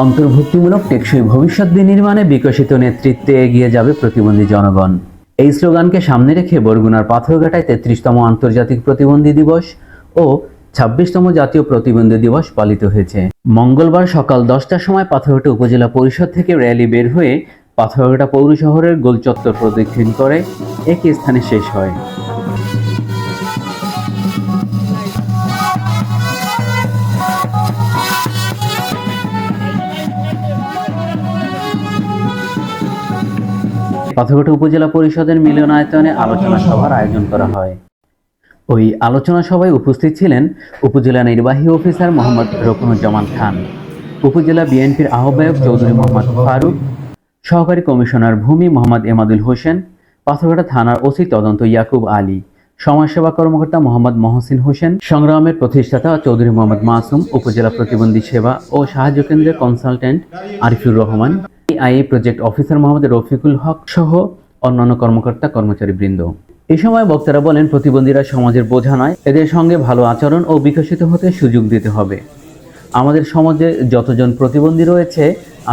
অন্তর্ভুক্তিমূলক টেকসই ভবিষ্যৎ বিনির্মাণে বিকশিত নেতৃত্বে এগিয়ে যাবে প্রতিবন্ধী জনগণ। এই স্লোগানকে সামনে রেখে বরগুনার পাথরঘাটায় তেত্রিশতম আন্তর্জাতিক প্রতিবন্ধী দিবস ও ছাব্বিশতম জাতীয় প্রতিবন্ধী দিবস পালিত হয়েছে। মঙ্গলবার সকাল দশটার সময় পাথরঘাটা উপজেলা পরিষদ থেকে র্যালি বের হয়ে পাথরঘাটা পৌর শহরের গোলচত্বর প্রদক্ষিণ করে একই স্থানে শেষ হয়। পাথরঘাটা উপজেলা পরিষদের মিলনায়তনে আলোচনা সভার আয়োজন করা হয়। ওই আলোচনা সভায় উপস্থিত ছিলেন উপজেলা নির্বাহী অফিসার মোহাম্মদ রকনুজ্জামান খান, উপজেলা বিএনপির আহ্বায়ক চৌধুরী মোহাম্মদ ফারুক, সহকারী কমিশনার ভূমি মোহাম্মদ এমাদুল হোসেন, পাথরঘাটা থানার ওসি তদন্ত ইয়াকুব আলী, সমাজসেবা কর্মকর্তা মোহাম্মদ মহসিন হোসেন, সংগ্রামের প্রতিষ্ঠাতা চৌধুরী মোহাম্মদ মাসুম, উপজেলা প্রতিবন্ধী সেবা ও সাহায্য কেন্দ্রের consultant Arifur Rahman IA project officer Mohammad Rafiqul Haque সহ অন্যান্য কর্মকর্তা কর্মচারী বৃন্দ। এই সময় বক্তারা বলেন প্রতিবন্ধীরা সমাজের বোঝা নয় এদের সঙ্গে ভালো আচরণ ও বিকশিত হতে সুযোগ দিতে হবে। আমাদের সমাজে যতজন প্রতিবন্ধী রয়েছে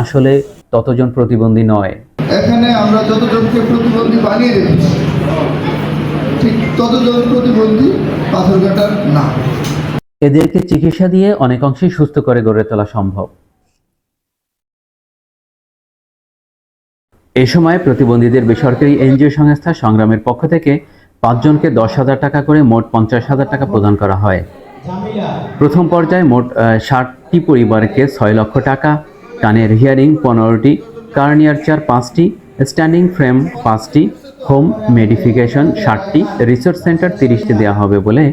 আসলে ততজন প্রতিবন্ধী নয়। এখানে আমরা যতজনকে প্রতিবন্ধী বানিয়ে রেখেছি ঠিক ততজন প্রতিবন্ধী পাথরঘাটার না। এদেরকে চিকিৎসা দিয়ে অনেক অংশেই সুস্থ করে গড়ে তোলা সম্ভব। এ সময় প্রতিবন্ধীদের বেসরকারি এনজিও সংস্থা সংগ্রামের পক্ষ থেকে পাঁচজনকে দশ হাজার টাকা করে মোট পঞ্চাশ হাজার টাকা প্রদান করা হয়। প্রথম পর্যায়ে মোট ষাটটি পরিবারকে ছয় লক্ষ টাকা কানের হিয়ারিং পনেরোটি, কার্নিয়ার চেয়ার পাঁচটি, স্ট্যান্ডিং ফ্রেম পাঁচটি, হোম মেডিফিকেশন ষাটটি রিসার্চ সেন্টার তিরিশটি দেওয়া হবে বলে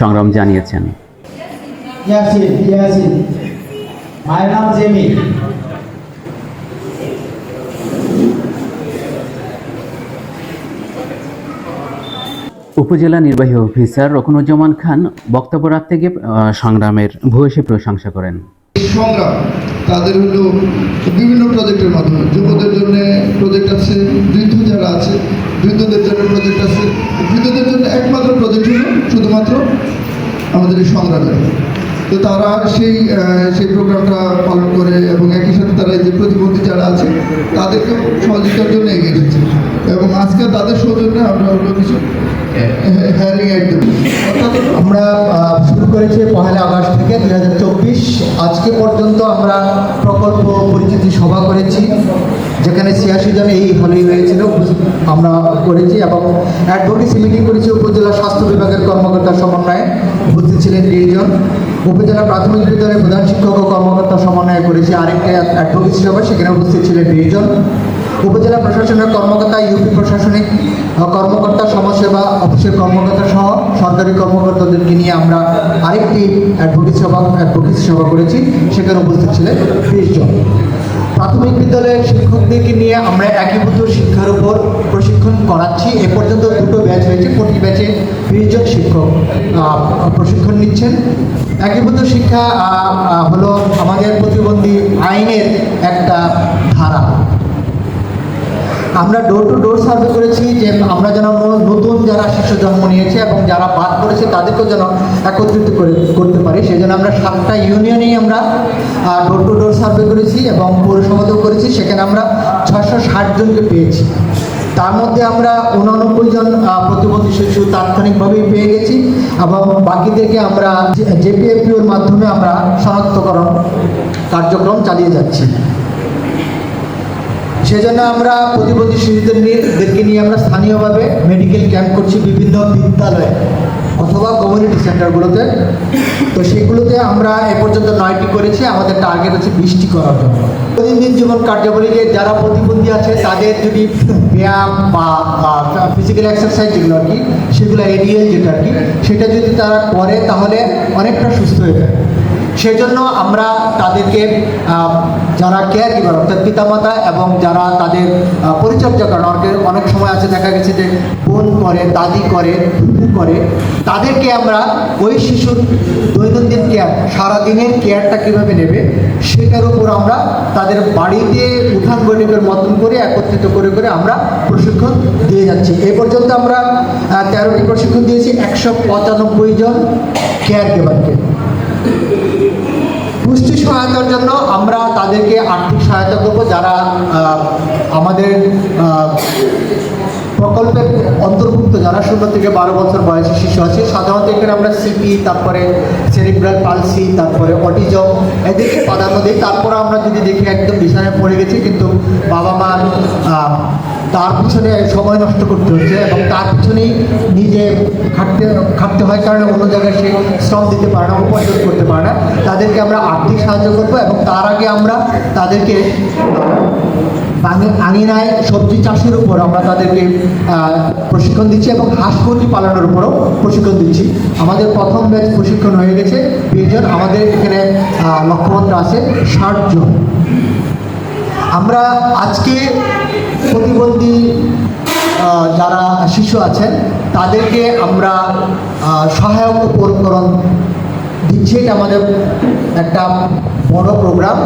সংগ্রাম জানিয়েছেন। উপজেলা নির্বাহী অফিসার রকনুজ্জামান খান বক্তব্য রাখতে গিয়ে সংগ্রামের ভূয়সী প্রশংসা করেন। সংগ্রাম তাদের হলো বিভিন্ন প্রজেক্টের মাধ্যমে। যুবদের জন্য প্রজেক্ট আছে, বৃদ্ধ যারা আছে, বৃদ্ধদের জন্য প্রজেক্ট আছে। বৃদ্ধদের জন্য একমাত্র প্রজেক্ট হলো শুধুমাত্র আমাদের এই সংগ্রামের। তো তারা সেই সেই প্রোগ্রামটা পালন করে এবং একই সাথে তারা যে প্রতিবন্ধী যারা আছে তাদেরকে সহযোগিতার জন্য এগিয়ে এসেছে। এবং আজকে তাদের সৌজন্যে আমরা হলো কিছু হ্যারিং একদম অর্থাৎ আমরা শুরু করেছি পহেলা আগস্ট থেকে দুই হাজার চব্বিশ। আজকে পর্যন্ত আমরা প্রকল্প পরিচিতি সভা করেছি, যেখানে ছিয়াশি জন এই হলেই হয়েছিল, আমরা করেছি এবং অ্যাডভোকেসি মিটিং করেছি উপজেলা স্বাস্থ্য বিভাগের কর্মকর্তা সমন্বয়ে। উপস্থিত ছিলেন তিনজন। উপজেলা প্রাথমিক বিদ্যালয়ের প্রধান শিক্ষক ও কর্মকর্তা সমন্বয় করেছি আরেকটা অ্যাডভোকেসি সভা, সেখানে উপস্থিত ছিলেন বিশজন। উপজেলা প্রশাসনের কর্মকর্তা, ইউপি প্রশাসনিক কর্মকর্তা সমাজসেবা অফিসের কর্মকর্তা সহ সরকারি কর্মকর্তাদেরকে নিয়ে আমরা আরেকটি অ্যাডভোকেসি সভা অ্যাডভোকেসি সভা করেছি, সেখানে উপস্থিত ছিলেন বিশ জন প্রাথমিক বিদ্যালয়ের শিক্ষকদেরকে নিয়ে আমরা একীভূত শিক্ষার উপর প্রশিক্ষণ করাচ্ছি। এ পর্যন্ত দুটো ব্যাচ হয়েছে, প্রতি ব্যাচে বিশ জন শিক্ষক প্রশিক্ষণ নিচ্ছেন। একীভূত শিক্ষা হলো আমাদের প্রতিবন্ধী আইনের একটা ধারা। আমরা ডোর টু ডোর সার্ভে করেছি যে আমরা যেন নতুন যারা শিশু জন্ম নিয়েছে এবং যারা বাদ করেছে তাদেরকেও যেন একত্রিত করে, করতে পারি। সেই জন্য আমরা সাতটা ইউনিয়নেই আমরা ডোর টু ডোর সার্ভে করেছি এবং পৌরসভাতেও করেছি। সেখানে আমরা ছশো ষাট জনকে পেয়েছি। তার মধ্যে আমরা উনানব্বই জন প্রতিবন্ধী শিশু তাৎক্ষণিকভাবেই পেয়ে গেছি এবং বাকিদেরকে আমরা জেপিএফপিওর মাধ্যমে আমরা শনাক্তকরণ কার্যক্রম চালিয়ে যাচ্ছি। সেজন্য আমরা প্রতিবন্ধী শিশুদের নিয়ে আমরা স্থানীয়ভাবে মেডিকেল ক্যাম্প করছি বিভিন্ন বিদ্যালয়ে অথবা কমিউনিটি সেন্টারগুলোতে তো সেগুলোতে আমরা এ পর্যন্ত নয়টি করেছি। আমাদের টার্গেট হচ্ছে বৃষ্টি করার জন্য। দৈনন্দিন জীবন কার্যাবলীকে যারা প্রতিবন্ধী আছে, তাদের যদি ব্যায়াম বা ফিজিক্যাল এক্সারসাইজ যেগুলো আর কি, সেগুলো এডিএল যেটা আর কি, সেটা যদি তারা করে, তাহলে অনেকটা সুস্থ হয়ে যায়। সেজন্য আমরা তাদেরকে যারা কেয়ার গিভার অর্থাৎ পিতামাতা এবং যারা তাদের পরিচর্যা করেন, অনেকে সময় আছে, দেখা গেছে যে বোন করে, দাদি করে ফুফু করে, তাদেরকে আমরা ওই শিশুর দৈনন্দিন কেয়ার সারাদিনের কেয়ারটা কীভাবে নেবে, সেটার উপর আমরা তাদের বাড়িতে উঠান বৈঠকের মতন করে, একত্রিত করে করে আমরা প্রশিক্ষণ দিয়ে যাচ্ছি। এ পর্যন্ত আমরা তেরোটি প্রশিক্ষণ দিয়েছি, একশো পঁচানব্বই জন কেয়ার গিভারকে পুষ্টি সহায়তার জন্য আমরা তাদেরকে আর্থিক সহায়তা করব যারা আমাদের প্রকল্পের অন্তর্ভুক্ত যারা শূন্য থেকে বারো বছর বয়সী শিশু আছে সাধারণত এখানে আমরা সিপি তারপরে সেরিব্রাল পালসি তারপরে অটিজম এদেরকে প্রাধান্য দিই। তারপরে আমরা যদি দেখি একদম বিছানায় পড়ে গেছি কিন্তু বাবা মা আহ, তার পিছনে সময় নষ্ট করতে হচ্ছে এবং তার পিছনেই নিজে খাটতে খাটতে হয় কারণে অন্য জায়গায় সে শ্রম দিতে পারে না উপার্জন করতে পারে না। তাদেরকে আমরা আর্থিক সাহায্য করব এবং তার আগে আমরা তাদেরকে আঙি- আঙিনায় সবজি চাষের উপর আমরা তাদেরকে প্রশিক্ষণ দিচ্ছি এবং হাঁস মুরগি পালনের উপরও প্রশিক্ষণ দিচ্ছি। আমাদের প্রথম ব্যাচ প্রশিক্ষণ হয়ে গেছে। বিশজন আমাদের এখানে লক্ষ্যমাত্রা আছে ষাট জন। আমরা আজকে প্রতিবন্ধী যারা শিশু আছেন তাদেরকে আমরা সহায়ক উপকরণ দিচ্ছি। এটা আমাদের একটা বড় প্রোগ্রাম।